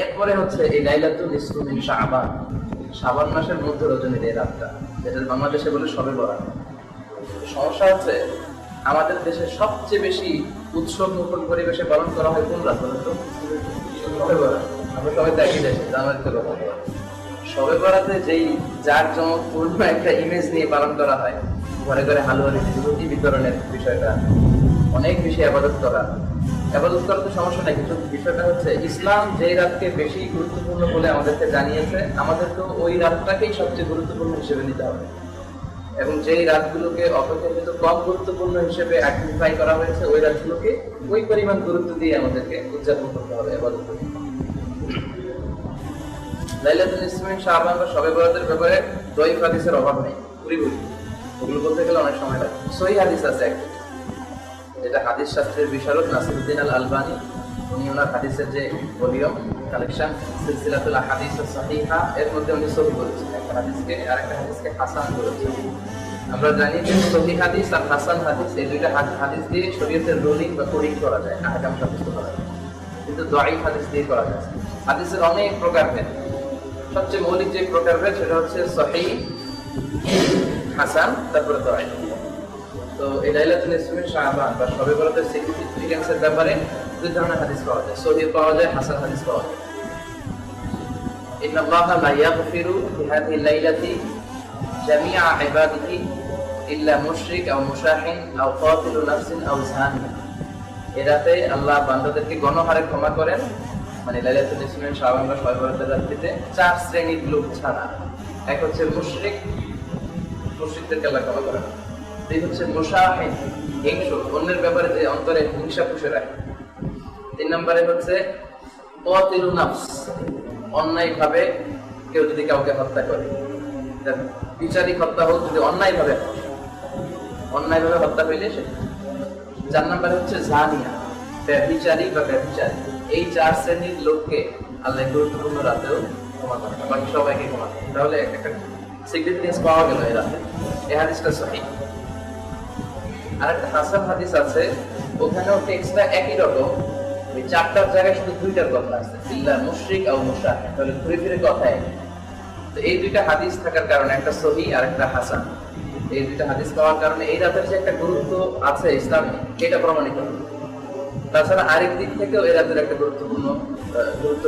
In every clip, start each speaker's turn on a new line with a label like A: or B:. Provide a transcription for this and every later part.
A: এরপরে হচ্ছে এই লাইলাতুল ইসলামিন শাবান। শাবান মাসের মধ্যে রজনীর এই রাতটা, যেটা বাংলাদেশে বলে সবে বরাত। সমস্যা হচ্ছে, আমাদের দেশে সবচেয়ে বেশি উৎসব মুখর পরিবেশে পালন করা হয় কোন রাত বলতো আমরা সবাই একই দেশে কথা সবে যেই যার জমকপূর্ণ একটা ইমেজ নিয়ে পালন করা হয়, ঘরে ঘরে হালুয়া বিতরণের বিষয়টা, অনেক বেশি আবাদত করা। আবাদত করা তো সমস্যা নাই কিন্তু বিষয়টা হচ্ছে, ইসলাম যেই রাতকে বেশি গুরুত্বপূর্ণ বলে আমাদেরকে জানিয়েছে আমাদের তো ওই রাতটাকেই সবচেয়ে গুরুত্বপূর্ণ হিসেবে নিতে হবে। এবং যেই রাতগুলোকে অপেক্ষাকৃত কম গুরুত্বপূর্ণ হিসেবে আইডেন্টিফাই করা হয়েছে, ওই রাতগুলোকে ওই পরিমাণ গুরুত্ব দিয়ে আমাদেরকে উদযাপন করতে হবে আবাদত করতে। লাইলাতুল ইসলামিন, শাহবান বা শবে বরাতের ব্যাপারে দই হাদিসের অভাব নেই পুরি ওগুলো বলতে গেলে অনেক সময় লাগে। সহি হাদিস আছে একটা। যেটা হাদিস শাস্ত্রের বিশারদ নাসিরুদ্দিন আল আলবানি উনি ওনার হাদিসের যে ভলিউম কালেকশন, সিলসিলাতুল হাদিস সাহিহা, এর মধ্যে উনি সহি বলেছেন একটা হাদিসকে আর একটা হাদিসকে হাসান বলেছেন আমরা জানি যে সহি হাদিস আর হাসান হাদিস, এই দুইটা হাদিস দিয়ে শরীয়তের রুলিং বা কোডিং করা যায়, আহকাম সাব্যস্ত করা যায়। কিন্তু দোয়াই হাদিস দিয়ে করা যায়। হাদিসের অনেক প্রকার ভেদ। সবচেয়ে মৌলিক যে প্রকার ভেদ, সেটা হচ্ছে সহি, হাসান, তারপরে দোয়াই তো এই লাইলাতুল ইসলামের শাহবান বা শবে বরাতের সিগনিফিকেন্সের ব্যাপারে দুই ধরনের হাদিস পাওয়া যায় সহি পাওয়া যায় হাসান হাদিস পাওয়া যায় إن الله لا يغفر في هذه الليلة جميع عباده إلا مشرك أو مشاحن أو قاتل نفس أو زاني এরাতে আল্লাহ বান্দাদেরকে গণহারে ক্ষমা করেন মানে লাইলাতুল ইসলামের শাবান বা শবে বরাতের রাত্রিতে চার শ্রেণীর লোক ছাড়া এক হচ্ছে মুশরিক মুশরিকদেরকে আল্লাহ ক্ষমা করেন দুই হচ্ছে মুশাহিন হিংসু অন্যের ব্যাপারে যে অন্তরে হিংসা পুষে রাখে। তিন নম্বরে হচ্ছে কতিলু নাফস। কেউ যদি কাউকে হত্যা করে বিচারিক হত্যা হোক, যদি অন্যায় ভাবে অন্যায় ভাবে হত্যা হইলে সে চার নম্বরে হচ্ছে জানিয়া, ব্যভিচারী বা ব্যভিচারী। এই চার শ্রেণির লোককে আল্লাহ গুরুত্বপূর্ণ রাতেও ক্ষমা করে বাকি সবাইকে ক্ষমা করে তাহলে একটা সিগনিফিকেন্স পাওয়া গেল এই রাতে। এই হাদিসটা সঠিক আর হাসান হাদিস আছে, ওখানেও টেক্সটটা একই রকম। ওই চারটার জায়গায় শুধু দুইটার কথা আছে, ইল্লা মুশরিক আর তাহলে ঘুরে ফিরে তো এই দুইটা হাদিস থাকার কারণে একটা সহি আর একটা হাসান। এই দুইটা হাদিস পাওয়ার কারণে এই রাতের যে একটা গুরুত্ব আছে ইসলামে, এটা প্রমাণিত। তাছাড়া আরেক দিক থেকেও এই রাতের একটা গুরুত্বপূর্ণ গুরুত্ব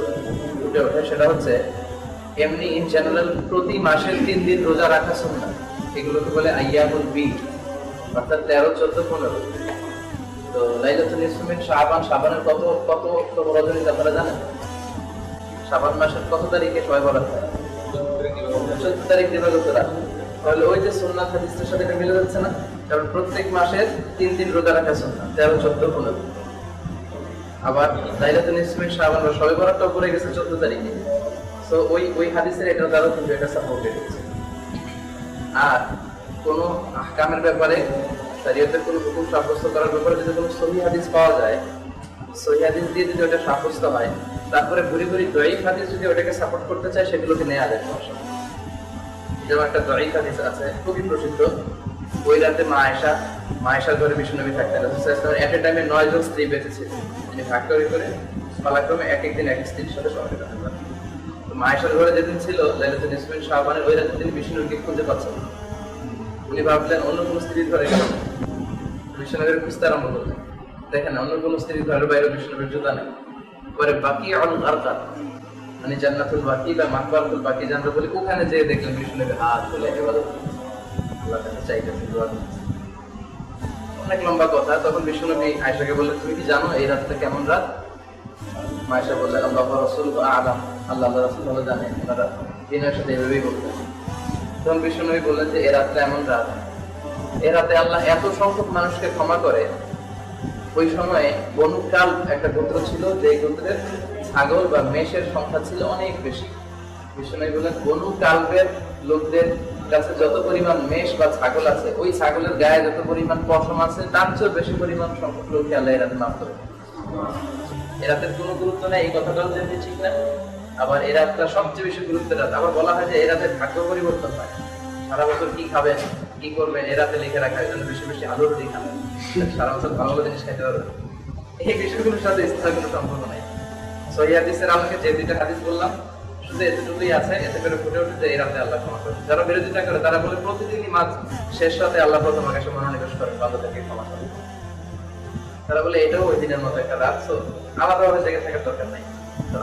A: ফুটে ওঠে, সেটা হচ্ছে এমনি ইন জেনারেল প্রতি মাসের তিন দিন রোজা রাখা সুন্নাহ এগুলোকে বলে আইয়ামুল বি অর্থাৎ তেরো, চোদ্দ, পনেরো। তো ইসলামের শাবান, শাবানের কত কত রজনী আপনারা জানেন? শাবান মাসের কত তারিখে সবাই বলা হয়? চোদ্দ তারিখ দিবাগত তাহলে ওই যে হাদিসের সাথে এটা মিলে যাচ্ছে না? কারণ প্রত্যেক মাসের তিন দিন রোজা রাখা সুন্নাত, তেরো, চোদ্দ, পনেরো। আবার লাইলাতুল ইসলামের শাবান বা সবে বরাতটাও পড়ে গেছে চোদ্দ তারিখে। তো ওই ওই হাদিসের এটা দ্বারা কিন্তু এটা সাপোর্টেড আর কোন আহকামের ব্যাপারে, শরীয়তের কোনো হুকুম সাব্যস্ত করার ব্যাপারে যদি কোনো সহি হাদিস পাওয়া যায়, সহি হাদিস দিয়ে যদি ওটা সাব্যস্ত হয়, তারপরে ঘুরি ঘুরি দয়িক হাদিস যদি ওটাকে সাপোর্ট করতে চায়, সেগুলোকে নেওয়া যায় সমস্যা যেমন একটা দয়িক হাদিস আছে, খুবই প্রসিদ্ধ। ওই রাতে মা আয়সা মা আয়সার ঘরে বিষ্ণুনবী থাকতেন। এট এ টাইমে নয় জন স্ত্রী বেঁচে ছিল তিনি ভাগ করে করে পালাক্রমে এক একদিন এক স্ত্রীর সাথে থাকতে পারেন মা আয়সার ঘরে যেদিন ছিল, লাইলাতুল ইসমিন শাহবানের ওই রাতে তিনি বিষ্ণুকে খুঁজে পাচ্ছেন। উনি ভাবলেন অন্য কোনো স্ত্রীর ঘরে গেল বিষ্ণুনগরের খুঁজতে আরম্ভ করলেন দেখেন অন্য কোনো স্ত্রীর ঘরের বাইরে বিষ্ণুনগরের জুতা নেই। পরে বাকি অল আরকাত মানে জান্নাতুল বাকি বা মাকবারতুল বাকি জানতে বলে, ওখানে যেয়ে দেখলেন বিষ্ণুনগরের হাত ইবাদত করছে। কাছে চাইতেছে অনেক লম্বা কথা, তখন বিষ্ণুনবী আয়েশাকে বললেন, তুমি কি জানো এই রাতটা কেমন রাত? মায়েশা বললেন, আল্লাহ রসুল আলাম। আল্লাহ আল্লাহ রসুল ভালো জানে ওনারা দিনের সাথে এভাবেই বলতেন। তখন বিষ্ণুনবী বললেন যে, এ রাতটা এমন রাত। এ রাতে আল্লাহ এত সংখ্যক মানুষকে ক্ষমা করে। ওই সময়ে বনুকাল একটা গোত্র ছিল, যে গোত্রের ছাগল বা মেষের সংখ্যা ছিল অনেক বেশি। বিষ্ণুনবী বললেন বনু কালবের লোকদের কাছে যত পরিমাণ মেষ বা ছাগল আছে, ওই ছাগলের গায়ে যত পরিমাণ পশম আছে, তার চেয়েও বেশি পরিমাণ সংখ্যক লোককে আল্লাহ এরাতে মাফ করে এরাতের কোনো গুরুত্ব নেই, এই কথাটাও যেমনি ঠিক না। আবার এ রাতটা সবচেয়ে বেশি গুরুত্বের রাত। আবার বলা হয় যে এ রাতের ভাগ্য পরিবর্তন হয়। সারা বছর কি খাবেন, কি করবেন, এ রাতে লিখে রাখা জন্য বেশি বেশি আলু রুটি খাবেন। সারা বছর ভালো ভালো জিনিস খাইতে পারবেন। এই বিষয়গুলোর সাথে ইসলামের কোনো সম্পর্ক নাই। সহি হাদিসের আলোকে যে দুইটা হাদিস বললাম, শুধু এতটুকুই আছে, এতে করে ফুটে উঠে যে এই রাতে আল্লাহ ক্ষমা করে যারা বিরোধিতা করে, তারা বলে প্রতিদিনই মাঝ শেষ রাতে আল্লাহ মনোনিবেশ করে বান্দাদেরকে ক্ষমা করে তারা বলে, এটাও ওই দিনের মতো একটা রাত আলাদাভাবে জেগে থাকার দরকার নাই।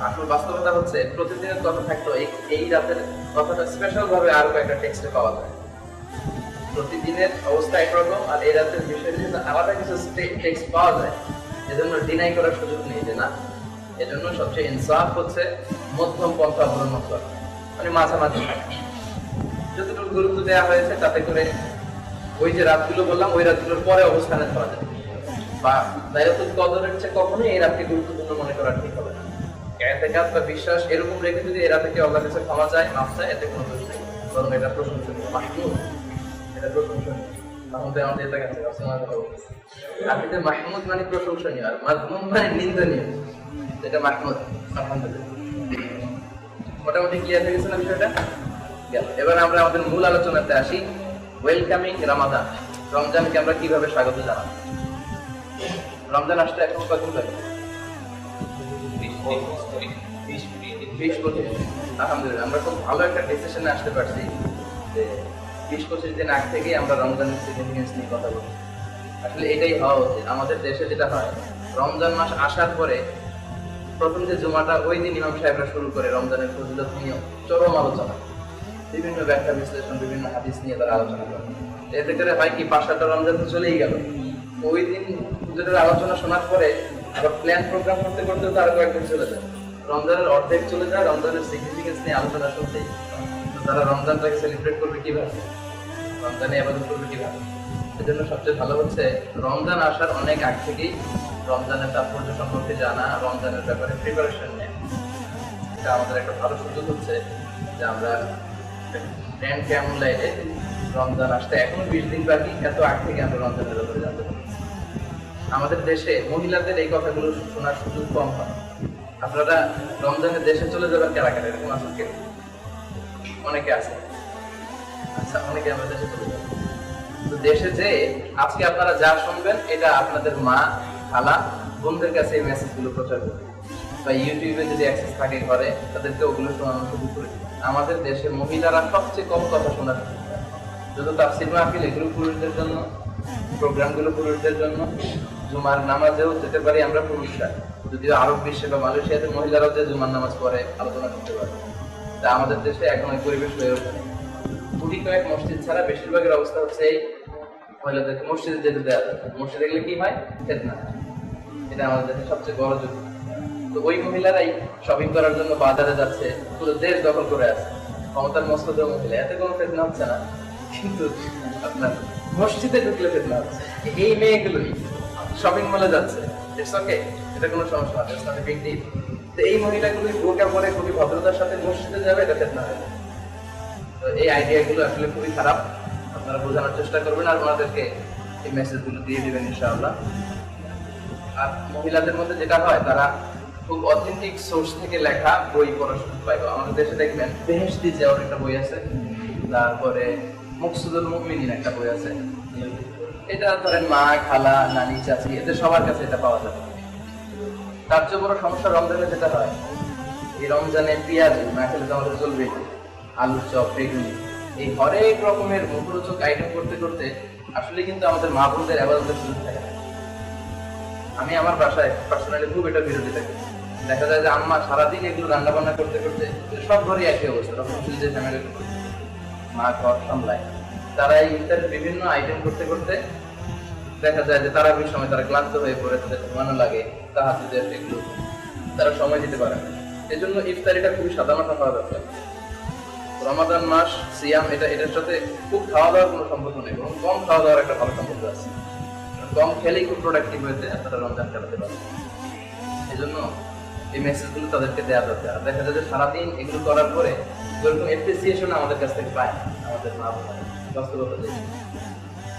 A: আসল বাস্তবতা হচ্ছে, প্রতিদিনের কথা এই রাতের কথাটা স্পেশাল ভাবে আরও কয়েকটা টেক্সটে পাওয়া যায়। প্রতিদিনের অবস্থা একরকম আর এই রাতের বিষয়ে যদি আলাদা কিছু টেক্সট পাওয়া যায়। এজন্য ডিনাই করার সুযোগ নেই যে না, এজন্য সবচেয়ে ইনসাফ হচ্ছে মধ্যম পন্থা অবলম্বন করা। মানে মাঝামাঝি যতটুকু গুরুত্ব দেওয়া হয়েছে, তাতে করে ওই যে রাতগুলো বললাম, ওই রাতগুলোর পরে অবস্থানে ধরা যায় বা লাইলাতুল কদরের চেয়ে কখনোই এই রাতকে গুরুত্বপূর্ণ মনে করা ঠিক হবে এতেকাত বা বিশ্বাস? এরকম রেখে যদি এই রাতে কেউ কাছে ক্ষমা চায়, মাফ চায়, এতে কোনো দোষ নেই। বরং এটা প্রশংসনীয় মাহমুদ এটা প্রশংসনীয়। মাহমুদ আমাদের এটা কাছে আপনি তো মাহমুদ মানে প্রশংসনীয় আর মাহমুদ মানে নিন্দনীয়। এটা মাহমুদ। আলহামদুলিল্লাহ। মোটামুটি ক্লিয়ার হয়ে গেছে বিষয়টা? এবার আমরা আমাদের মূল আলোচনাতে আসি। ওয়েলকামিং রামাদান রমজানকে আমরা কীভাবে স্বাগত জানাব? রমজান আসতে এখন কতদিন লাগে? বিশ পঁচিশ আলহামদুলিল্লাহ, আমরা খুব ভালো একটা ডিসিশনে আসতে পারছি যে বিশ পঁচিশ দিন আগ থেকেই আমরা রমজানের সিগনিফিকেন্স নিয়ে কথা বলি আসলে এটাই হওয়া উচিত। আমাদের দেশে যেটা হয়, রমজান মাস আসার পরে প্রথম যে জুমাটা, ওই দিন ইমাম সাহেবরা শুরু করে রমজানের ফজিলত নিয়ে চরম আলোচনা। বিভিন্ন ব্যাখ্যা বিশ্লেষণ, বিভিন্ন হাদিস নিয়ে তারা আলোচনা করে। এতে করে হয় কি, পাঁচ সাতটা রমজান তো চলেই গেল। ওই দিন হুজুরের আলোচনা শোনার পরে আবার প্ল্যান প্রোগ্রাম করতে করতে তো আরও কয়েকদিন চলে যায়। রমজানের অর্ধেক চলে যায়, রমজানের সিগনিফিকেন্স নিয়ে আলোচনা শুনতেই তারা রমজানটাকে সেলিব্রেট করবে কীভাবে? রমজানে আবাদত করবে কীভাবে? সেজন্য সবচেয়ে ভালো হচ্ছে, রমজান আসার অনেক আগ থেকেই রমজানের তাৎপর্য সম্পর্কে জানা, রমজানের ব্যাপারে প্রিপারেশন নেয়। এটা আমাদের একটা ভালো সুযোগ হচ্ছে যে আমরা ট্রেন্ড কেমন লাইনে রমজান আসতে এখন বিশ দিন বাকি, এত আগ থেকে আমরা রমজানের ব্যাপারে জানতে পারি আমাদের দেশে মহিলাদের এই কথাগুলো শোনার সুযোগ কম হয়। আপনারা রমজানের দেশে চলে যাবেন কারা এরকম আসুন কেউ অনেকে আছে। আচ্ছা অনেকে আমরা দেশে চলে যাব তো দেশে যে আজকে আপনারা যা শুনবেন এটা আপনাদের মা খালা বোনদের কাছে এই মেসেজগুলো প্রচার করবে। বা ইউটিউবে যদি অ্যাক্সেস থাকে ঘরে তাদেরকে ওগুলো শোনানো শুরু করে আমাদের দেশে মহিলারা সবচেয়ে কম কথা শোনার। যত তাফসির মাহফিল এগুলো পুরুষদের জন্য প্রোগ্রামগুলো পুরুষদের জন্য। জুমার নামাজেও যেতে পারি আমরা পুরুষরা। যদিও আরব বিশ্বে বা মালয়েশিয়াতে মহিলারাও যে জুমার নামাজ পড়ে, আলোচনা করতে পারে। তা আমাদের দেশে এখন ওই পরিবেশ হয়ে ওঠেনি কুড়ি কয়েক মসজিদ ছাড়া বেশিরভাগের অবস্থা হচ্ছে এই মহিলাদেরকে মসজিদে যেতে দেওয়া মসজিদে গেলে কি হয়? ফেতনা। এটা আমাদের দেশের সবচেয়ে বড় যুক্তি তো ওই মহিলারাই শপিং করার জন্য বাজারে যাচ্ছে, পুরো দেশ দখল করে আছে। ক্ষমতার মস্তদ মহিলা এতে কোনো ফেতনা হচ্ছে না। কিন্তু আপনার মসজিদে ঢুকলে ফেতনা হচ্ছে। এই মেয়েগুলোই শপিং মলে যাচ্ছে। ইটস ওকে এটা কোনো সমস্যা না নট বিগ ডিল তো এই মহিলাগুলোই বোরকা পরে খুবই ভদ্রতার সাথে মসজিদে যাবে এটা ফেতনা হবে তো এই আইডিয়াগুলো আসলে খুবই খারাপ। আপনারা বোঝানোর চেষ্টা করবেন আর ওনাদেরকে এই মেসেজগুলো দিয়ে দিবেন, ইনশাআল্লাহ। আর মহিলাদের মধ্যে যেটা হয়, তারা খুব অথেন্টিক সোর্স থেকে লেখা বই পড়ার সুযোগ পাইবো আমাদের দেশে দেখবেন, বেহেশতি যাওয়ার একটা বই আছে, তারপরে মুকসুদুল মুমিনিন একটা বই আছে। এটা ধরেন মা, খালা, নানি, চাচি, এদের সবার কাছে এটা পাওয়া যাবে। তার চেয়ে বড় সমস্যা রমজানে যেটা হয়, এই রমজানে পেঁয়াজ না খেলে তো আমাদের চলবে। আলুর চপ, বেগুনি, এই হরেক রকমের মুখরোচক আইটেম করতে করতে আসলে কিন্তু আমাদের মা বোনদের আবাদতের সুযোগ থাকে। আমি আমার বাসায় পার্সোনালি খুব এটা বিরোধী থাকি। দেখা যায় যে আম্মা সারাদিন এগুলো রান্না বান্না করতে করতে সব ঘরে একই অবস্থা, তখন যে ফ্যামিলি মা ঘর সামলায়। তারা এই ইফতারের বিভিন্ন আইটেম করতে করতে দেখা যায় যে তারা ওই সময় তারা ক্লান্ত হয়ে পড়ে তাদের ঘুমানো লাগে তাহাজুদের এগুলো তারা সময় দিতে পারে না। এজন্য ইফতারিটা খুবই সাধারণত হওয়া দরকার। রমাদান মাস, সিয়াম, এটা এটার সাথে খুব খাওয়া দাওয়ার কোনো সম্পর্ক নেই, বরং কম খাওয়া দাওয়ার একটা ভালো সম্পর্ক আছে। কম খেলেই খুব প্রোডাক্টিভ হয়েছে আপনারা রমজান কাটাতে পারেন। এই জন্য এই মেসেজগুলো তাদেরকে দেওয়া দরকার। আর দেখা যায় যে সারাদিন এগুলো করার পরে ওরকম অ্যাপ্রিসিয়েশন আমাদের কাছ থেকে পায় আমাদের মা বোনেরা বাস্তবতা।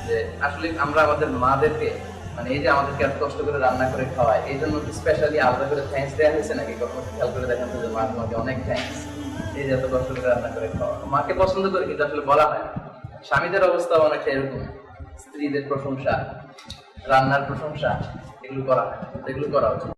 A: যে আসলে আমরা আমাদের মাদেরকে মানে এই যে আমাদেরকে এত কষ্ট করে রান্না করে খাওয়ায়, এই জন্য স্পেশালি আলাদা করে থ্যাঙ্কস দেওয়া হয়েছে নাকি কখনো খেয়াল করে দেখেন যে মা তোমাকে অনেক থ্যাঙ্কস এই যে এত কষ্ট করে রান্না করে খাওয়া মাকে পছন্দ করে কিন্তু আসলে বলা হয়। স্বামীদের অবস্থা অনেকটা এরকম, স্ত্রীদের প্রশংসা, রান্নার প্রশংসা, এগুলো করা হয় এগুলো করা উচিত